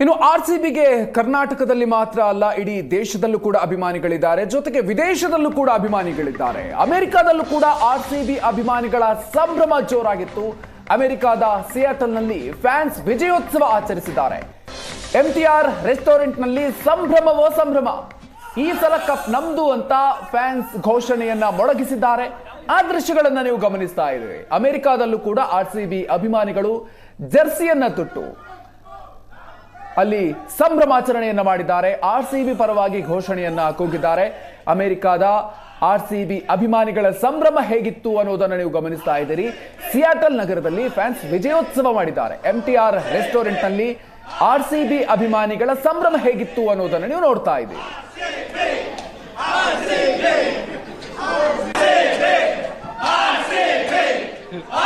ಇನ್ನು R C ಬಿಗೆ ಕರ್ನಾಟಕದಲ್ಲಿ ಮಾತ್ರ ಅಲ್ಲ, ಇಡೀ ದೇಶದಲ್ಲೂ ಕೂಡ ಅಭಿಮಾನಿಗಳಿದ್ದಾರೆ. ಜೊತೆಗೆ ವಿದೇಶದಲ್ಲೂ ಕೂಡ ಅಭಿಮಾನಿಗಳಿದ್ದಾರೆ. ಅಮೆರಿಕಾದಲ್ಲೂ ಕೂಡ ಆರ್ ಸಿ ಬಿ ಅಭಿಮಾನಿಗಳ ಸಂಭ್ರಮ ಜೋರಾಗಿತ್ತು. ಅಮೆರಿಕಾದ ಸಿಯಾಟಲ್ನಲ್ಲಿ ಫ್ಯಾನ್ಸ್ ವಿಜಯೋತ್ಸವ ಆಚರಿಸಿದ್ದಾರೆ. ಎಂ ಟಿ ಆರ್ ರೆಸ್ಟೋರೆಂಟ್ನಲ್ಲಿ ಸಂಭ್ರಮವೋ ಸಂಭ್ರಮ. ಈ ಸಲ ಕಪ್ ನಮ್ದು ಅಂತ ಫ್ಯಾನ್ಸ್ ಘೋಷಣೆಯನ್ನ ಮೊಳಗಿಸಿದ್ದಾರೆ. ಆ ದೃಶ್ಯಗಳನ್ನ ನೀವು ಗಮನಿಸ್ತಾ ಇದ್ದೀರಿ. ಅಮೆರಿಕಾದಲ್ಲೂ ಕೂಡ ಆರ್ ಸಿ ಬಿ ಅಭಿಮಾನಿಗಳು ಜರ್ಸಿಯನ್ನ ತುಟ್ಟು. ಅಲ್ಲಿ ಸಂಭ್ರಮಾಚರಣೆಯನ್ನ ಮಾಡಿದ್ದಾರೆ. ಆರ್ ಸಿ ಬಿ ಪರವಾಗಿ ಘೋಷಣೆಯನ್ನ ಕೂಗಿದ್ದಾರೆ. ಅಮೆರಿಕಾದ ಆರ್ ಸಿ ಬಿ ಅಭಿಮಾನಿಗಳ ಸಂಭ್ರಮ ಹೇಗಿತ್ತು ಅನ್ನೋದನ್ನು ನೀವು ಗಮನಿಸ್ತಾ ಇದ್ದೀರಿ. ಸಿಯಾಟಲ್ ನಗರದಲ್ಲಿ ಫ್ಯಾನ್ಸ್ ವಿಜಯೋತ್ಸವ ಮಾಡಿದ್ದಾರೆ. ಎಂ ಟಿ ಆರ್ ರೆಸ್ಟೋರೆಂಟ್ನಲ್ಲಿ ಆರ್ ಸಿ ಬಿ ಅಭಿಮಾನಿಗಳ ಸಂಭ್ರಮ ಹೇಗಿತ್ತು ಅನ್ನೋದನ್ನು ನೀವು ನೋಡ್ತಾ ಇದ್ದೀರಿ. ಸಲ